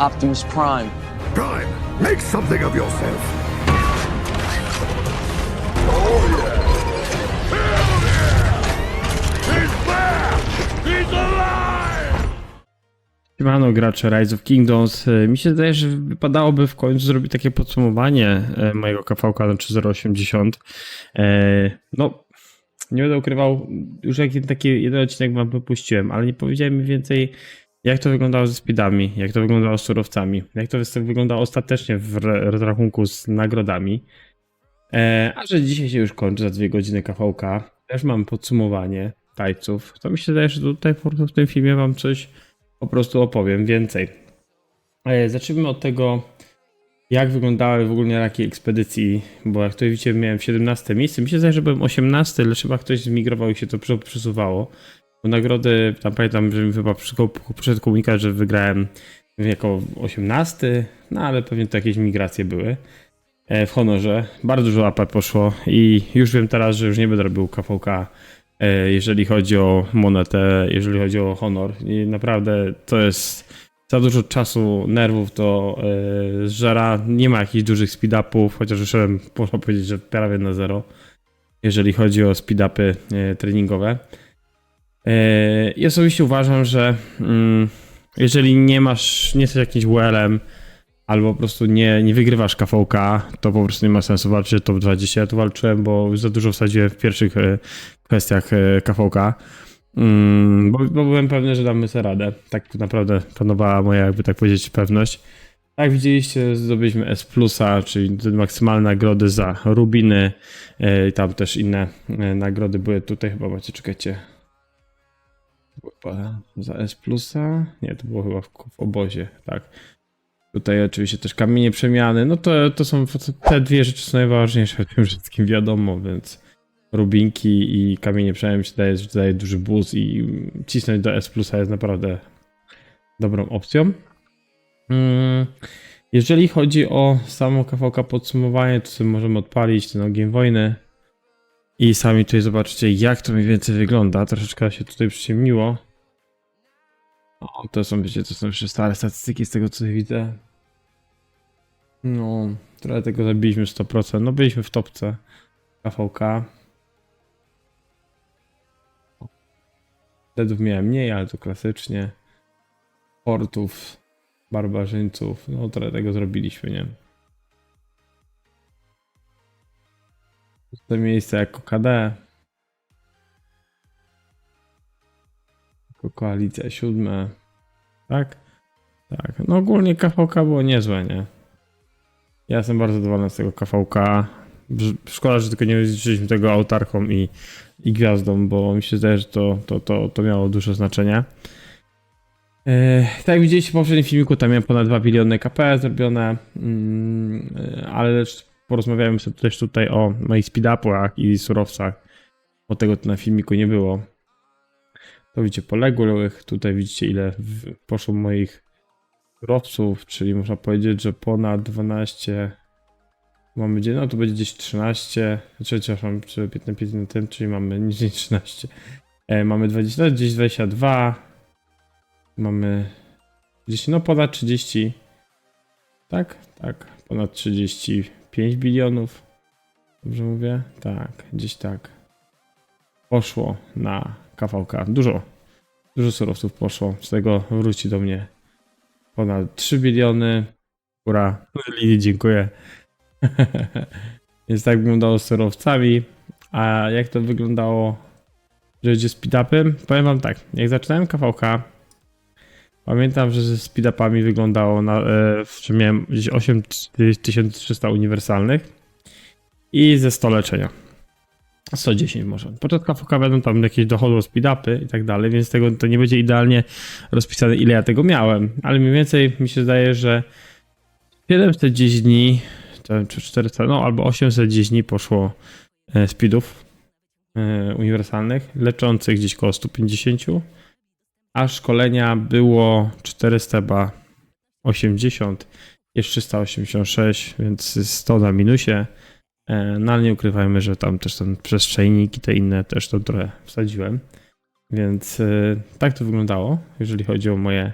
Optimus Prime. Prime, make something of yourself. Siemano gracze Rise of Kingdoms. E, Mi się zdaje, że wypadałoby w końcu zrobić takie podsumowanie e, mojego KVK na 3080. E, No, nie będę ukrywał, już jak taki jeden odcinek wam wypuściłem, ale nie powiedziałem mi więcej jak to wyglądało ze speedami, jak to wyglądało z surowcami, jak to wyglądało ostatecznie w rozrachunku z nagrodami. E, a że dzisiaj się już kończy za dwie godziny KVK, też mam podsumowanie tajców, to mi się zdaje, że tutaj w tym filmie wam coś po prostu opowiem więcej. E, Zacznijmy od tego, jak wyglądały w ogóle raki ekspedycji, bo jak to widzicie, miałem 17 miejsce. Mi się zdaje, że byłem 18, lecz chyba ktoś zmigrował i się to prze- przesuwało. Bo nagrody, tam pamiętam, że mi chyba przyszedł komunikat, że wygrałem jako 18, no ale pewnie to jakieś migracje były. E, W honorze bardzo dużo AP poszło i już wiem teraz, że już nie będę robił KVK e, jeżeli chodzi o monetę, jeżeli chodzi o honor. I naprawdę to jest za dużo czasu, nerwów to e, zżera. Nie ma jakichś dużych speed-upów, chociaż wyszedłem, można powiedzieć, że prawie na zero, jeżeli chodzi o speed-upy treningowe. E, I osobiście uważam, że mm, jeżeli nie masz, nie jesteś jakimś WL-em, albo po prostu nie, nie wygrywasz KVK, to po prostu nie ma sensu walczyć o top 20. Ja tu walczyłem, bo za dużo wsadziłem w pierwszych e, kwestiach e, KVK. Mm, bo, bo byłem pewny, że damy sobie radę. Tak naprawdę panowała moja, jakby tak powiedzieć, pewność. Jak widzieliście, zdobyliśmy S, czyli maksymalne nagrody za rubiny. I tam też inne nagrody były tutaj. Chyba macie, czekajcie. Chyba Za S. Nie, to było chyba w, w obozie, tak. Tutaj oczywiście też kamienie przemiany. No to, to są te dwie rzeczy są najważniejsze w tym wszystkim, wiadomo, więc rubinki i kamienie przemiany się daje, daje duży boost i cisnąć do S plusa jest naprawdę dobrą opcją. Mm, Jeżeli chodzi o samo KVK podsumowanie, to sobie możemy odpalić ten ogień wojny i sami tutaj zobaczycie jak to mniej więcej wygląda. Troszeczkę się tutaj przyciemniło. O, to są, wiecie, to są jeszcze stare statystyki z tego co widzę. No, trochę tego zabiliśmy 100%. No byliśmy w topce KVK. Deadów miałem mniej, ale to klasycznie. Portów, barbarzyńców, no trochę tego zrobiliśmy, nie? To miejsce jako KD. Jako koalicja siódme. Tak? Tak. No ogólnie KVK było niezłe, nie? Ja jestem bardzo zadowolony z tego KVK. Szkoda, że tylko nie zliczyliśmy tego autarką i, i gwiazdą, bo mi się zdaje, że to, to, to, to miało duże znaczenie. E, tak jak widzieliście w poprzednim filmiku, tam miałem ponad 2 biliony KP zrobione, mm, e, ale też porozmawiamy sobie też tutaj o moich speed-upach i surowcach, bo tego na filmiku nie było. To widzicie poległych, tutaj widzicie ile poszło moich surowców, czyli można powiedzieć, że ponad 12 mamy gdzie, no to będzie gdzieś 13, znaczy przepraszam, czy 15 na tym, czyli mamy niżej 13. E, mamy 20, no gdzieś 22, mamy gdzieś no ponad 30, tak, tak, ponad 35 bilionów, dobrze mówię? Tak, gdzieś tak. Poszło na KVK, dużo, dużo surowców poszło, z tego wróci do mnie ponad 3 biliony, Ura, Lili, dziękuję. Więc tak wyglądało z surowcami. A jak to wyglądało, że idzie speed-upem? Powiem wam tak, jak zaczynałem KVK, pamiętam, że ze speed-upami wyglądało, na, e, że miałem gdzieś 8300 uniwersalnych i ze 100 leczenia. 110 może. KVK będą tam jakieś dochody speed-upy i tak dalej, więc tego to nie będzie idealnie rozpisane, ile ja tego miałem. Ale mniej więcej mi się zdaje, że 710 dni, czy 400, no albo 810 dni poszło e, speedów e, uniwersalnych, leczących gdzieś koło 150, a szkolenia było 480, jest 386, więc 100 na minusie. E, No ale nie ukrywajmy, że tam też ten przestrzejnik i te inne też to trochę wsadziłem. Więc e, tak to wyglądało, jeżeli chodzi o moje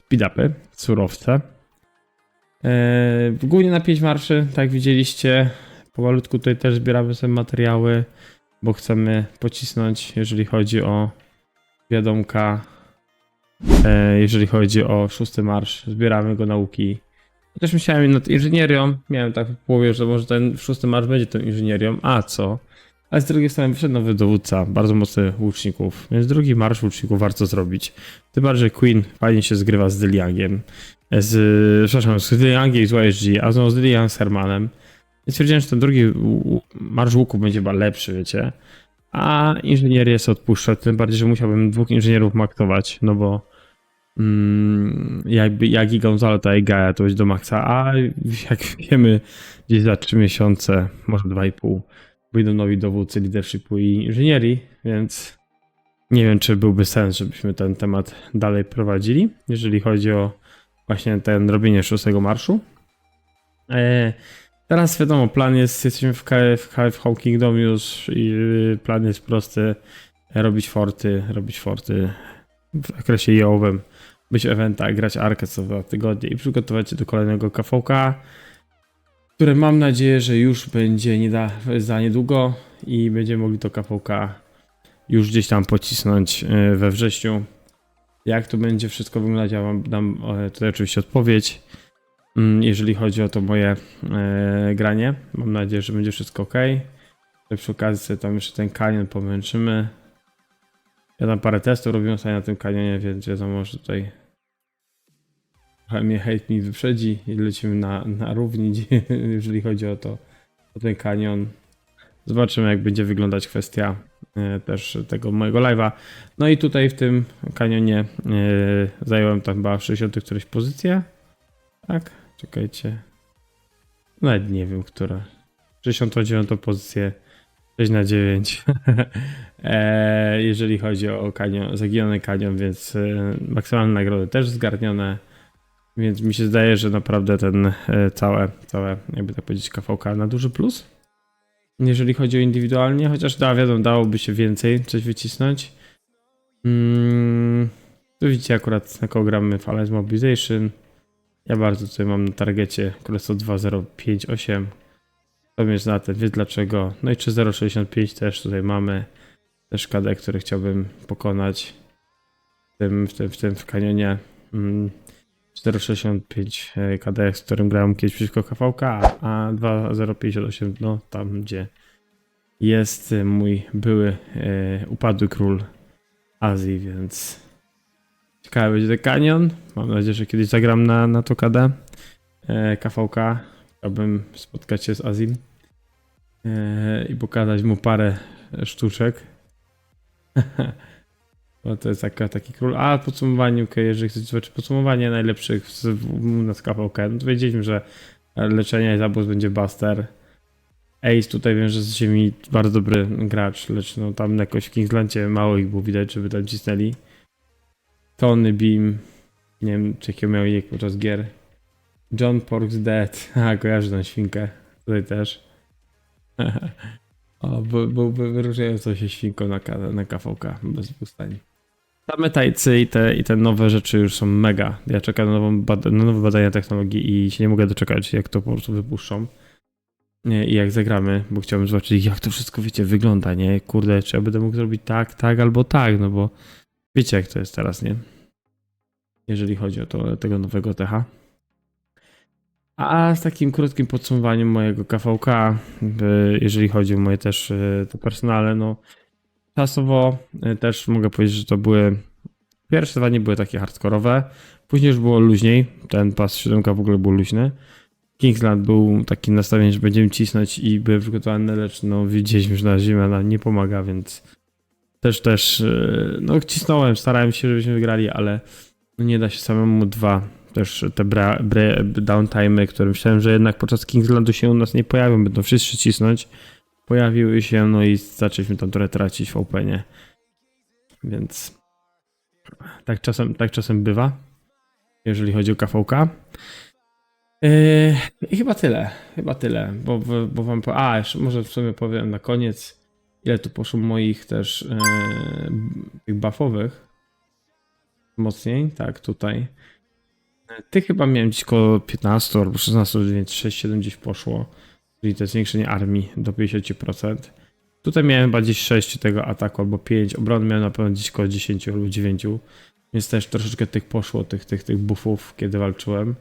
speed-upy, surowce. E, głównie na 5 marszy, tak jak widzieliście. Pomalutku tutaj też zbieramy sobie materiały, bo chcemy pocisnąć, jeżeli chodzi o wiadomka. E, jeżeli chodzi o szósty marsz, zbieramy go nauki. Też myślałem nad inżynierią. Miałem tak w głowie, że może ten szósty marsz będzie tą inżynierią. A co? Ale z drugiej strony wyszedł nowy dowódca, bardzo mocny łuczników, więc drugi marsz łuczników warto zrobić. Tym bardziej Queen fajnie się zgrywa z Dyliangiem, z, przepraszam, z Dyliangiem i z YSG, a znowu z Dyliang z Hermanem. Więc stwierdziłem, że ten drugi marsz łuku będzie chyba lepszy, wiecie. A inżynierię sobie odpuszczę, tym bardziej, że musiałbym dwóch inżynierów maktować, no bo mm, jakby jak i Gonzalo, to i Gaia to będzie do maksa, a jak wiemy, gdzieś za 3 miesiące, może 2,5 wyjdą nowi dowódcy leadershipu i inżynierii, więc nie wiem, czy byłby sens, żebyśmy ten temat dalej prowadzili, jeżeli chodzi o właśnie ten robienie szóstego marszu. E, teraz wiadomo, plan jest, jesteśmy w KF, KF Home Kingdom już i y, plan jest prosty, robić forty, robić forty w okresie jowym, być w eventach, grać arkę co dwa tygodnie i przygotować się do kolejnego KVK które mam nadzieję, że już będzie nie da, za niedługo i będziemy mogli to KVK już gdzieś tam pocisnąć e, we wrześniu. Jak to będzie wszystko wyglądać, ja wam dam e, tutaj oczywiście odpowiedź. Mm, Jeżeli chodzi o to moje e, granie, mam nadzieję, że będzie wszystko ok. Przy okazji sobie tam jeszcze ten kanion pomęczymy. Ja tam parę testów robiłem sobie na tym kanionie, więc wiadomo, że tutaj trochę mnie hejt mi wyprzedzi i lecimy na, na równi, jeżeli chodzi o to, o ten kanion. Zobaczymy, jak będzie wyglądać kwestia e, też tego mojego live'a. No i tutaj w tym kanionie e, zająłem tam chyba 60 któreś pozycję. Tak? Czekajcie. Nawet nie wiem, która. 69 pozycję. 6 na 9. e, jeżeli chodzi o kanion, zaginiony kanion, więc e, maksymalne nagrody też zgarnione. Więc mi się zdaje, że naprawdę ten e, całe, całe, jakby tak powiedzieć, KVK na duży plus. Jeżeli chodzi o indywidualnie, chociaż da, wiadomo, dałoby się więcej coś wycisnąć. Mm, tu widzicie akurat na kogo gramy Alliance Mobilization. Ja bardzo tutaj mam na targecie Królestwo 2058. To mnie na ten, wie dlaczego. No i 3065 też tutaj mamy. Też KD, który chciałbym pokonać w tym, w tym, w tym w kanionie. Mm, 465 e, KD, z którym grałem kiedyś przeciwko KVK, a 2058, no tam gdzie jest mój były e, upadły król Azji, więc ciekawy będzie ten kanion. Mam nadzieję, że kiedyś zagram na, na to KD e, KVK. Chciałbym spotkać się z Azim e, i pokazać mu parę sztuczek. No to jest taka, taki król. A podsumowanie, okay, jeżeli chcecie zobaczyć podsumowanie najlepszych z, na KVK, no to wiedzieliśmy, że leczenie i zabójstw będzie Buster. Ace tutaj wiem, że z ziemi bardzo dobry gracz, lecz no tam jakoś w Kingslandzie mało ich było widać, żeby tam cisnęli. Tony Beam, nie wiem czy jakie miał ich podczas gier. John Pork's Dead, a kojarzę tą świnkę, tutaj też. o, by- byłby wyróżniającą się świnką na, na KVK, bez pustań. Same tajcy i te, i te nowe rzeczy już są mega. Ja czekam na, nową na nowe badania technologii i się nie mogę doczekać, jak to po prostu wypuszczą. Nie, I jak zagramy, bo chciałbym zobaczyć, jak to wszystko, wiecie, wygląda, nie? Kurde, czy ja będę mógł zrobić tak, tak albo tak, no bo wiecie, jak to jest teraz, nie? Jeżeli chodzi o to, tego nowego TH. A z takim krótkim podsumowaniem mojego KVK, y, jeżeli chodzi o moje też y, to personale, no czasowo y, też mogę powiedzieć, że to były pierwsze dwa nie były takie hardkorowe, później już było luźniej, ten pas 7 w ogóle był luźny. Kingsland był taki nastawienie, że będziemy cisnąć i byłem przygotowany, lecz no widzieliśmy, że na zimę nam nie pomaga, więc też też y, no cisnąłem, starałem się, żebyśmy wygrali, ale nie da się samemu dwa też te bra, bre, downtime'y, które myślałem, że jednak podczas Kingslandu się u nas nie pojawią, będą wszyscy cisnąć. Pojawiły się, no i zaczęliśmy tam trochę tracić w Openie. Więc tak czasem, tak czasem bywa, jeżeli chodzi o KVK. Yy, I chyba tyle, chyba tyle, bo, bo, bo wam po... A, jeszcze może w sumie powiem na koniec, ile tu poszło moich też yy, tych buffowych. Mocniej, tak, tutaj. Tych chyba miałem gdzieś koło 15 albo 16, więc 6-7 gdzieś poszło. Czyli to zwiększenie armii do 50%. Tutaj miałem chyba gdzieś 6 tego ataku albo 5. Obrony miałem na pewno gdzieś koło 10 albo 9. Więc też troszeczkę tych poszło, tych, tych, tych buffów, kiedy walczyłem.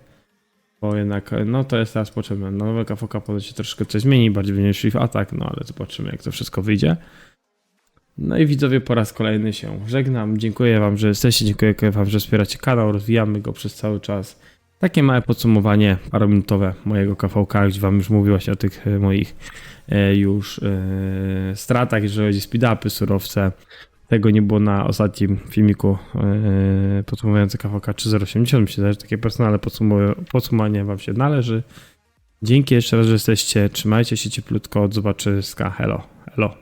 Bo jednak, no to jest teraz potrzebne. No, nowe KFK powinno się troszeczkę coś zmieni, bardziej będziemy szli w atak, no ale zobaczymy jak to wszystko wyjdzie. No i widzowie, po raz kolejny się żegnam. Dziękuję Wam, że jesteście, dziękuję Wam, że wspieracie kanał, rozwijamy go przez cały czas. Takie małe podsumowanie parominutowe mojego KVK, gdzie Wam już właśnie o tych e, moich e, już e, stratach, jeżeli chodzi o speed-upy, surowce. Tego nie było na ostatnim filmiku e, podsumowujący KVK 3080. Myślę, że takie personalne podsumow- podsumowanie Wam się należy. Dzięki jeszcze raz, że jesteście. Trzymajcie się cieplutko. Do zobaczyska. Hello. Hello.